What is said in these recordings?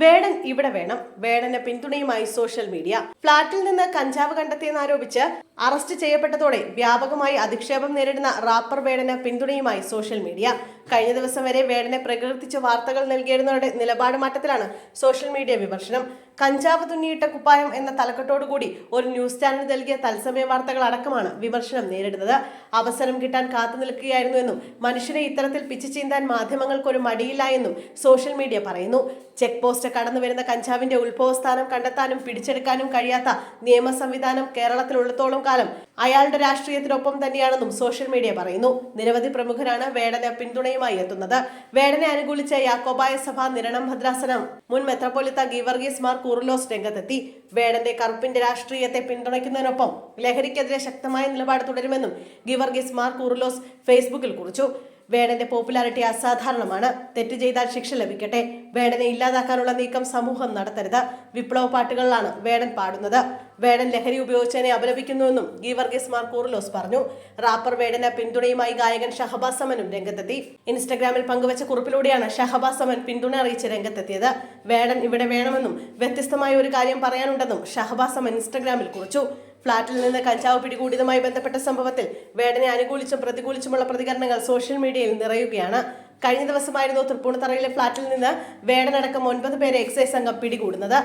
വേടൻ ഇവിടെ വേണം. വേടനെ പിന്തുണയുമായി സോഷ്യൽ മീഡിയ. ഫ്ളാറ്റിൽ നിന്ന് കഞ്ചാവ് കണ്ടെത്തിയെന്നാരോപിച്ച് അറസ്റ്റ് ചെയ്യപ്പെട്ടതോടെ വ്യാപകമായി അധിക്ഷേപം നേരിടുന്ന റാപ്പർ വേടന് പിന്തുണയുമായി സോഷ്യൽ മീഡിയ. കഴിഞ്ഞ ദിവസം വരെ വേടനെ പ്രകീർത്തിച്ച് വാർത്തകൾ നൽകിയിരുന്നവരുടെ നിലപാട് മാറ്റത്തിലാണ് സോഷ്യൽ മീഡിയ വിമർശനം. കഞ്ചാവ് തുന്നിയിട്ട കുപ്പായം എന്ന തലക്കെട്ടോടുകൂടി ഒരു ന്യൂസ് ചാനൽ നൽകിയ തത്സമയ വാർത്തകൾ അടക്കമാണ് വിമർശനം നേരിടുന്നത്. അവസരം കിട്ടാൻ കാത്തു നിൽക്കുകയായിരുന്നു എന്നും മനുഷ്യനെ ഇത്തരത്തിൽ പിച്ചു ചീന്താൻ മാധ്യമങ്ങൾക്കൊരു മടിയില്ല എന്നും സോഷ്യൽ മീഡിയ പറയുന്നു. ചെക്ക് പോസ്റ്റ് കടന്നു വരുന്ന കഞ്ചാവിന്റെ ഉത്ഭവസ്ഥാനം കണ്ടെത്താനും പിടിച്ചെടുക്കാനും കഴിയാത്ത നിയമ സംവിധാനം കേരളത്തിലുള്ളത്തോളം കാലം അയാളുടെ രാഷ്ട്രീയത്തിനൊപ്പം തന്നെയാണെന്നും സോഷ്യൽ മീഡിയ പറയുന്നു. നിരവധി പ്രമുഖരാണ് വേടന് പിന്തുണയുമായി എത്തുന്നത്. വേടനെ അനുകൂലിച്ച യാക്കോബായ സഭ നിരണം ഭദ്രാസനം. മുൻ മെത്രപ്പൊലിത്ത ഗീവർഗീസ് മാർ കൂറുലോസ് രംഗത്തെത്തി. വേടന്റെ കറുപ്പിന്റെ രാഷ്ട്രീയത്തെ പിന്തുണയ്ക്കുന്നതിനൊപ്പം ലഹരിക്കെതിരെ ശക്തമായ നിലപാട് തുടരുമെന്നും ഗീവർഗീസ് മാർ കൂറുലോസ് ഫേസ്ബുക്കിൽ കുറിച്ചു. വേടന്റെ പോപ്പുലാരിറ്റി അസാധാരണമാണ്. തെറ്റ് ചെയ്താൽ ശിക്ഷ ലഭിക്കട്ടെ. വേടനെ ഇല്ലാതാക്കാനുള്ള നീക്കം സമൂഹം നടത്തരുത്. വിപ്ലവ പാട്ടുകളിലാണ് വേടൻ പാടുന്നത്. വേടൻ ലഹരി ഉപയോഗിച്ചതിനെ അപലപിക്കുന്നുവെന്നും ഗീവർഗീസ് മാർ കൂറലോസ് പറഞ്ഞു. റാപ്പർ വേടന് പിന്തുണയുമായി ഗായകൻ ഷഹബാസ് സമനും രംഗത്തെത്തി. ഇൻസ്റ്റഗ്രാമിൽ പങ്കുവച്ച കുറിപ്പിലൂടെയാണ് ഷഹബാസ് സമൻ പിന്തുണ അറിയിച്ച് രംഗത്തെത്തിയത്. വേടൻ ഇവിടെ വേണമെന്നും വ്യത്യസ്തമായ ഒരു കാര്യം പറയാനുണ്ടെന്നും ഷഹബാസ് സമൻ ഇൻസ്റ്റഗ്രാമിൽ കുറിച്ചു. ഫ്ളാറ്റിൽ നിന്ന് കഞ്ചാവ് പിടികൂടിയതുമായി ബന്ധപ്പെട്ട സംഭവത്തിൽ വേടനെ അനുകൂലിച്ചും പ്രതികൂലിച്ചുമുള്ള പ്രതികരണങ്ങൾ സോഷ്യൽ മീഡിയയിൽ നിറയുകയാണ്. കഴിഞ്ഞ ദിവസമായിരുന്നു തൃപ്പൂണിത്തറയിലെ ഫ്ളാറ്റിൽ നിന്ന് വേടനടക്കം ഒൻപത് പേരെ എക്സൈസ് സംഘം പിടികൂടുന്നത്.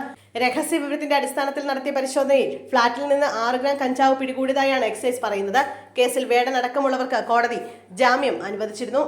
രഹസ്യ വിവരത്തിന്റെ അടിസ്ഥാനത്തിൽ നടത്തിയ പരിശോധനയിൽ ഫ്ളാറ്റിൽ നിന്ന് ആറ് ഗ്രാം കഞ്ചാവ് പിടികൂടിയതായാണ് എക്സൈസ് പറയുന്നത്. കേസിൽ വേടനടക്കമുള്ളവർക്ക് കോടതി ജാമ്യം അനുവദിച്ചിരുന്നു.